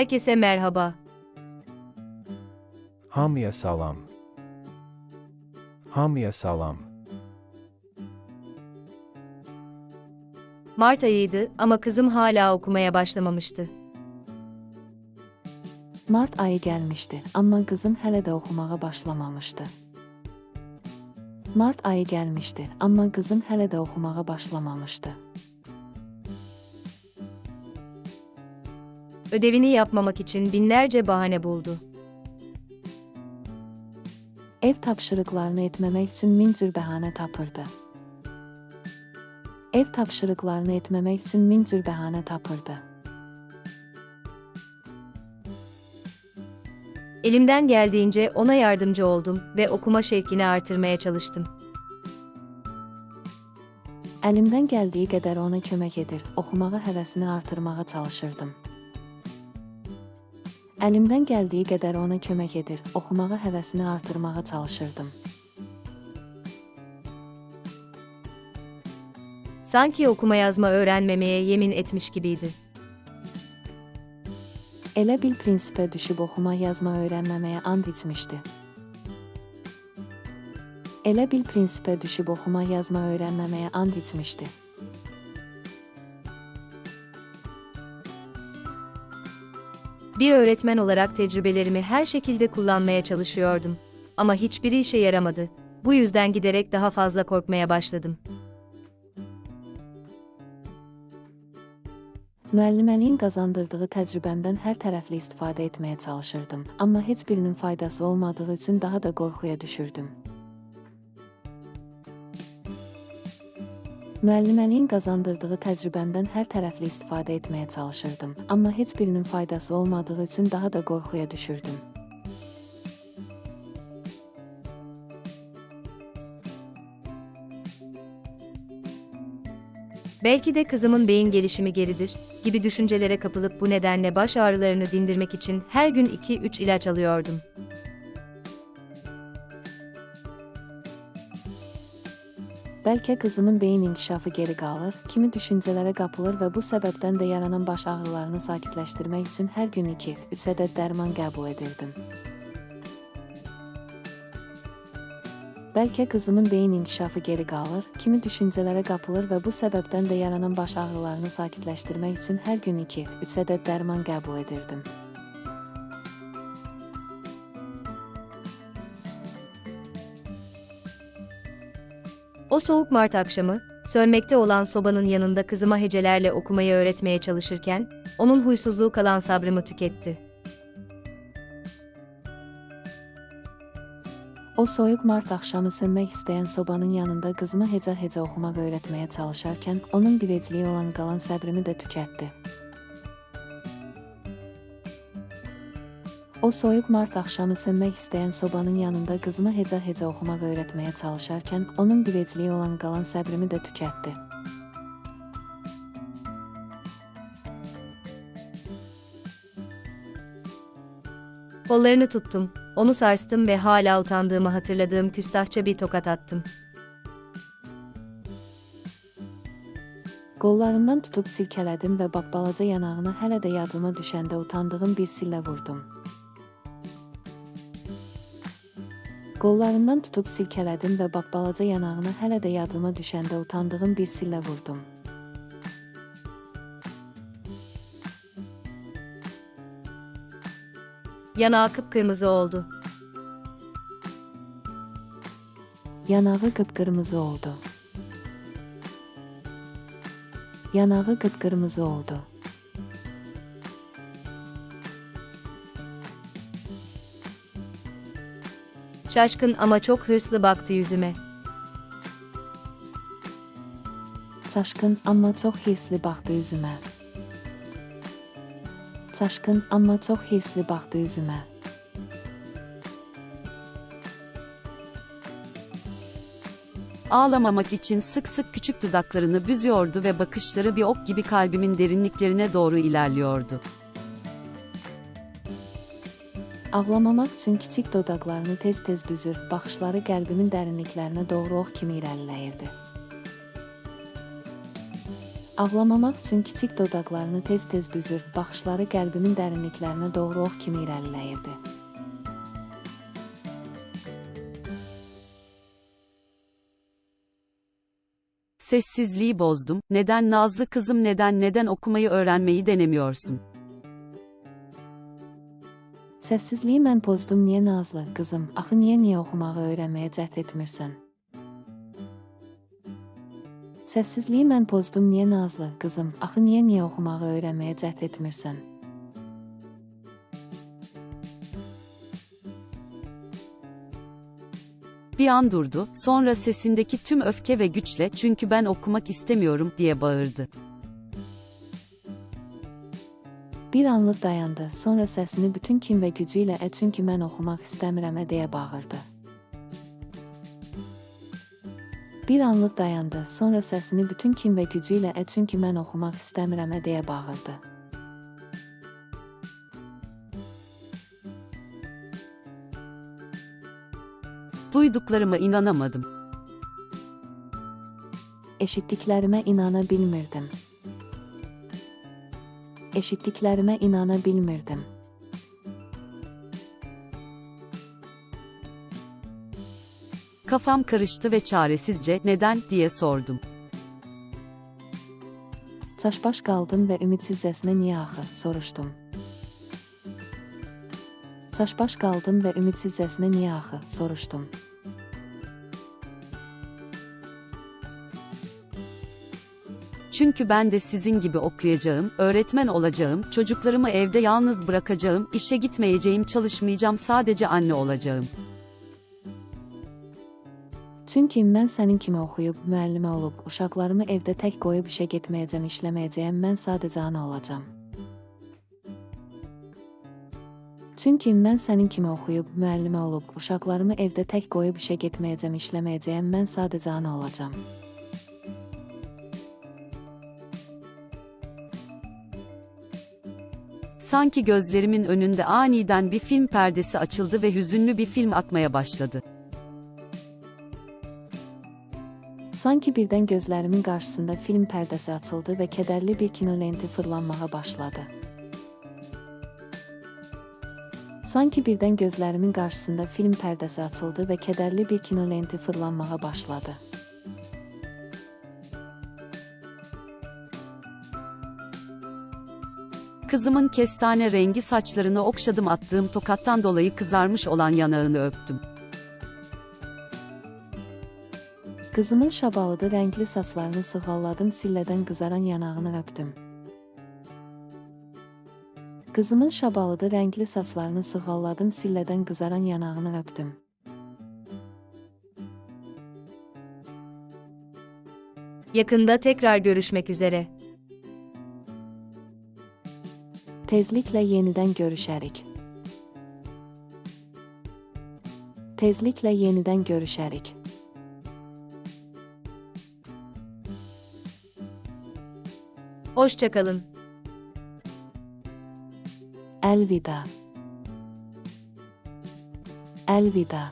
Herkese merhaba. Hamıya salam. Hamıya salam. Mart ayıydı ama kızım hala okumaya başlamamıştı. Mart ayı gəlmişdi, amma qızım hələ də oxumağa başlamamışdı. Mart ayı gəlmişdi, amma qızım hələ də oxumağa başlamamışdı. Ödevini yapmamak için binlerce bahane buldu. Ev tapşırıqlarını etməmək üçün min cür bəhanə tapırdı. Ev tapşırıqlarını etməmək üçün min cür bəhanə tapırdı. Elimden geldiğince ona yardımcı oldum ve okuma şevkini artırmaya çalıştım. Əlimdən gəldiyi qədər ona kömək edir, oxumağa həvəsini artırmağa çalışırdım. Əlimdən gəldiyi qədər ona kömək edir, oxumağa həvəsini artırmağa çalışırdım. Sanki okuma yazma öğrenmemeye yemin etmiş gibiydi. Elə bil prinsipə düşüb oxuma yazma öyrənməməyə and içmişdi. Elə bil prinsipə düşüb oxuma yazma öyrənməməyə and içmişdi. Bir öğretmen olarak tecrübelerimi her şekilde kullanmaya çalışıyordum. Ama hiçbiri işe yaramadı. Bu yüzden giderek daha fazla korkmaya başladım. Müəlliməliyin qazandırdığı təcrübəmdən hər tərəfli istifadə etməyə çalışırdım, amma heç birinin faydası olmadığı üçün daha da qorxuya düşürdüm. Müəlliməliyin qazandırdığı təcrübəmdən hər tərəfli istifadə etməyə çalışırdım, amma heç birinin faydası olmadığı üçün daha da qorxuya düşürdüm. Belki de kızımın beyin gelişimi geridir gibi düşüncelere kapılıp bu nedenle baş ağrılarını dindirmek için her gün 2-3 ilaç alıyordum. Bəlkə qızımın beyin inkişafı geri qalır, kimi düşüncələrə qapılır və bu səbəbdən də yaranan baş ağrılarını sakitləşdirmək üçün hər gün 2-3 ədəd dərman qəbul edirdim. Bəlkə qızımın beyin inkişafı geri qalır, kimi düşüncələrə qapılır və bu səbəbdən də yaranan baş ağrılarını sakitləşdirmək üçün hər gün 2-3 ədəd dərman qəbul edirdim. Soğuk Mart akşamı, sönmekte olan sobanın yanında kızıma hecelerle okumayı öğretmeye çalışırken, onun huysuzluğu kalan sabrımı tüketti. O soyuq mart axşamı sönmək istəyən sobanın yanında qızıma hecə-hecə oxumaq öyrətməyə çalışarkən, onun biləcəyi olan qalan səbrimi də tükətdi. O soyuq mart axşamı sönmək istəyən sobanın yanında qızıma hecə-hecə oxumaq öyrətməyə çalışarkən, onun biləcəyi olan qalan səbrimi də tükətdi. Kollarını tuttum, onu sarstım ve hala utandığımı hatırladığım küstahça bir tokat attım. Qollarından tutub silkələdim və balaca yanağına hələ də yadıma düşəndə utandığım bir sillə vurdum. Qollarından tutub silkələdim və balaca yanağına hələ də yadıma düşəndə utandığım bir sillə vurdum. Yanağı kıpkırmızı oldu. Yanağı qıpqırmızı oldu. Yanağı qıpqırmızı oldu. Şaşkın ama çok hırslı baktı yüzüme. Çaşqın, amma çox hirsli baxdı üzümə. Çaşqın, amma çox hirsli baxdı üzümə. Ağlamamak için sık sık küçük dudaklarını büzüyordu ve bakışları bir ok gibi kalbimin derinliklerine doğru ilerliyordu. Ağlamamaq üçün kiçik dodaqlarını tez-tez büzür, baxışları qəlbimin dərinliklərinə doğru ox kimi irəliləyirdi. Ağlamamaq üçün kiçik dodaqlarını tez-tez büzür, baxışları qəlbimin dərinliklərinə doğru ox kimi irəliləyirdi. Sessizliği bozdum. Neden Nazlı kızım neden neden okumayı öğrenmeyi denemiyorsun? Səssizliyi mən pozdum, niyə Nazlı, qızım? Axı niyə niyə oxumağı öyrənməyə cəhd etmirsən? Səssizliyi mən pozdum, niyə Nazlı, qızım? Axı niyə niyə oxumağı öyrənməyə cəhd etmirsən? Bir an durdu, sonra sesindeki tüm öfke ve güçle çünkü ben okumak istemiyorum diye bağırdı. Bir anlıq dayandı, sonra səsini bütün kim və gücü ilə "E, çünki mən oxumaq istəmirəm" deyə bağırdı. Bir anlıq dayandı, sonra səsini bütün kim və gücü ilə "E, çünki mən oxumaq istəmirəm" deyə bağırdı. Duyduklarıma inanamadım. Eşitdiklərimə inana bilmirdim. Eşitdiklərimə inana bilmirdim. Kafam karıştı ve çaresizce neden diye sordum. Çaşbaş qaldım və ümidsizcəsinə niyə axı soruşdum. Çaşbaş qaldım və ümidsizcəsinə niyə axı soruşdum. Çünkü ben de sizin gibi okuyacağım, öğretmen olacağım, çocuklarımı evde yalnız bırakacağım, işe gitmeyeceğim, çalışmayacağım, sadece anne olacağım. Çünki mən sənin kimi oxuyub, müəllimə olub, uşaqlarımı evdə tək qoyub işə getməyəcəm, işləməyəcəyəm, mən sadəcə ana olacağam. Çünki mən sənin kimi oxuyub, müəllimə olub, uşaqlarımı evdə tək qoyub işə getməyəcəm, işləməyəcəyəm, mən sadəcə ana olacağam. Sanki gözlerimin önünde aniden bir film perdesi açıldı ve hüzünlü bir film akmaya başladı. Sanki birdən gözlərimin qarşısında film pərdəsi açıldı və kədərli bir kino lenti fırlanmağa başladı. Sanki birdən gözlərimin qarşısında film pərdəsi açıldı və kədərli bir kino lenti fırlanmağa başladı. Kızımın kestane rengi saçlarını okşadım attığım tokattan dolayı kızarmış olan yanağını öptüm. Qızımın şabalıdı rəngli saçlarını sığalladım, sillədən qızaran yanağını öpdüm. Qızımın şabalıdı rəngli saçlarını sığalladım, sillədən qızaran yanağını öpdüm. Yakında tekrar görüşmek üzere. Tezliklə yenidən görüşərik. Tezliklə yenidən görüşərik. Hoşça kalın. Əlvida. Əlvida.